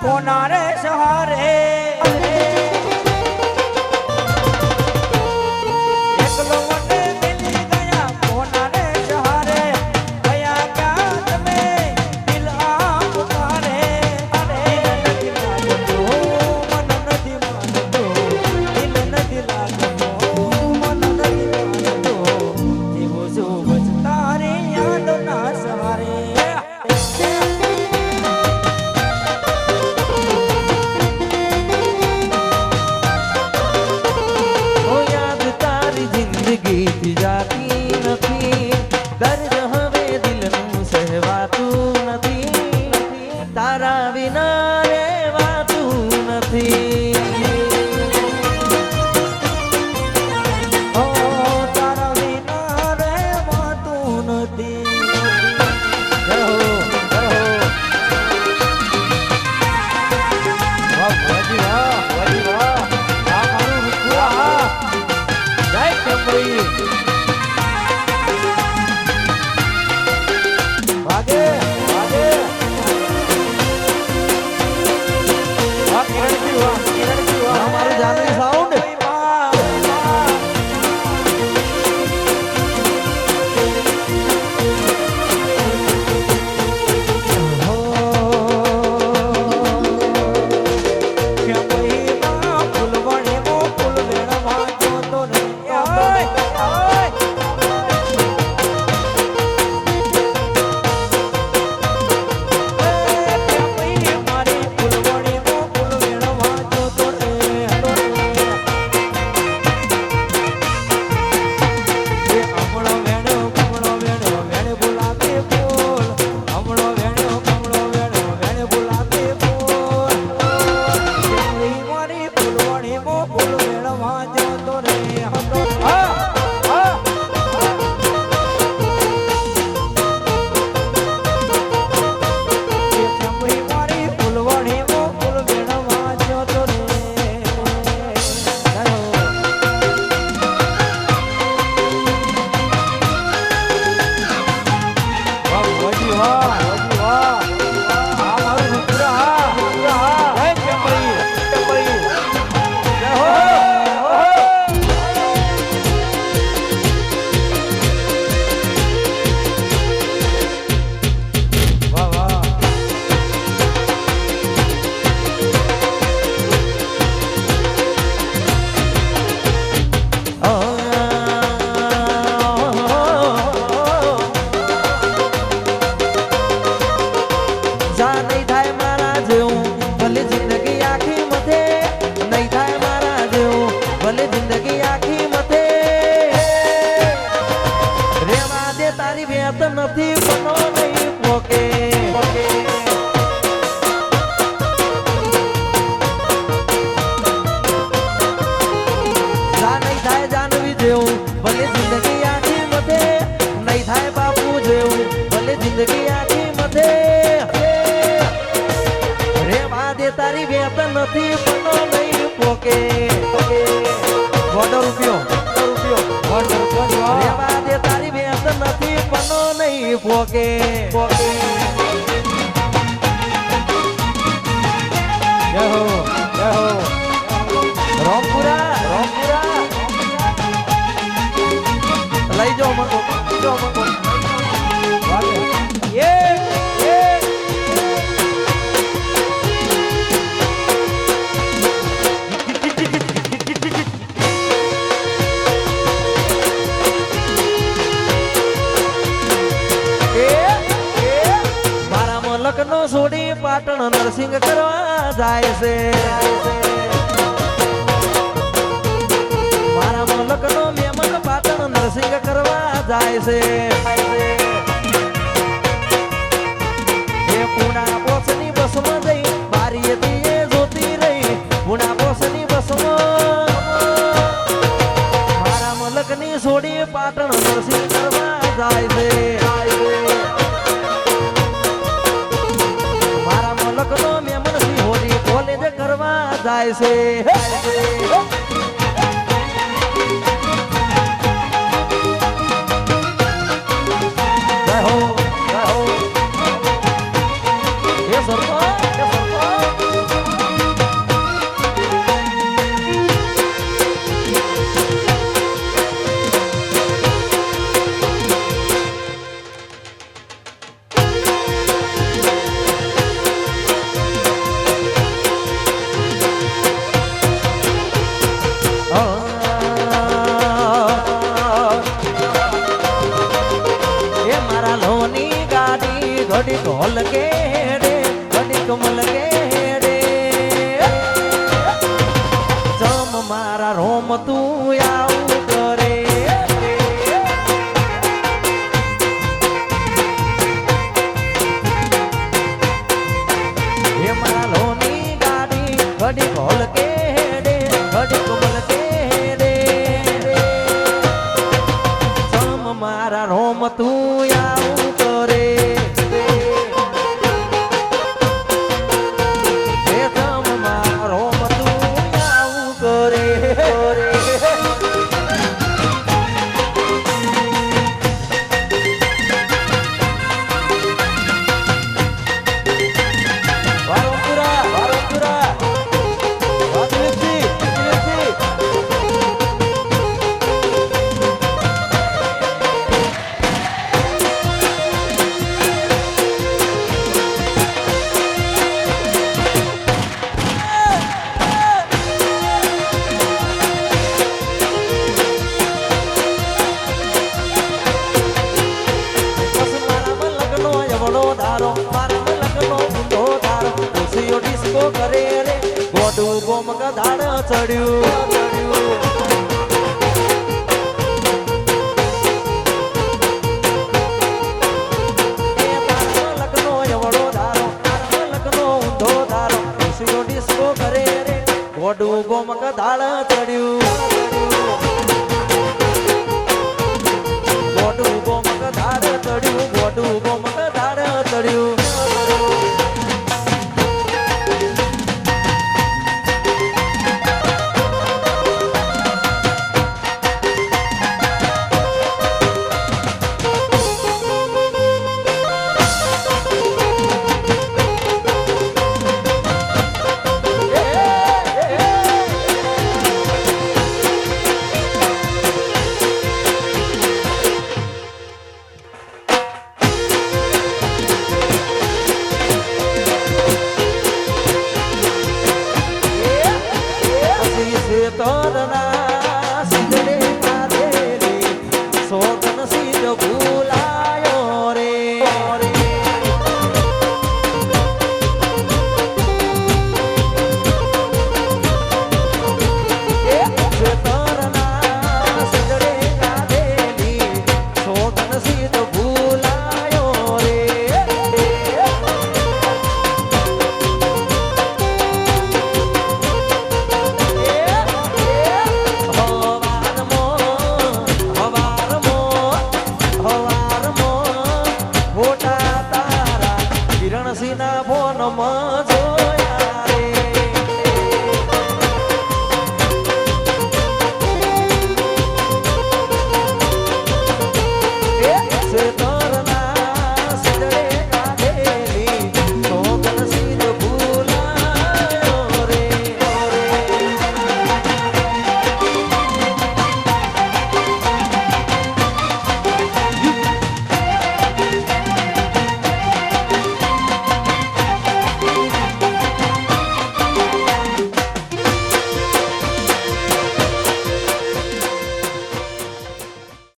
કોના રે સહારે? Yeah. નથી મનો નહીં પોકે વડો રૂપિયો વડો રૂપિયો રેવા દે તારી ભેંસ નથી પનો નહીં પોકે પોકે. જય હો જય હો. પાટણ નરસિંહ કરવા જાય છે. મારા મલકનો મેમન પાટણ નરસિંહ કરવા જાય છે. જાય છે. હલકે રે ઘડી કમલકે રે. જમ મારા રોમ તું આવું કરે. હે મારા લોની ગાડી ઘડી હલકે રે ઘડી કમલકે રે. જમ મારા રોમ તું મોઢું બોમ ગધાડ ચડ્યું ચડ્યું.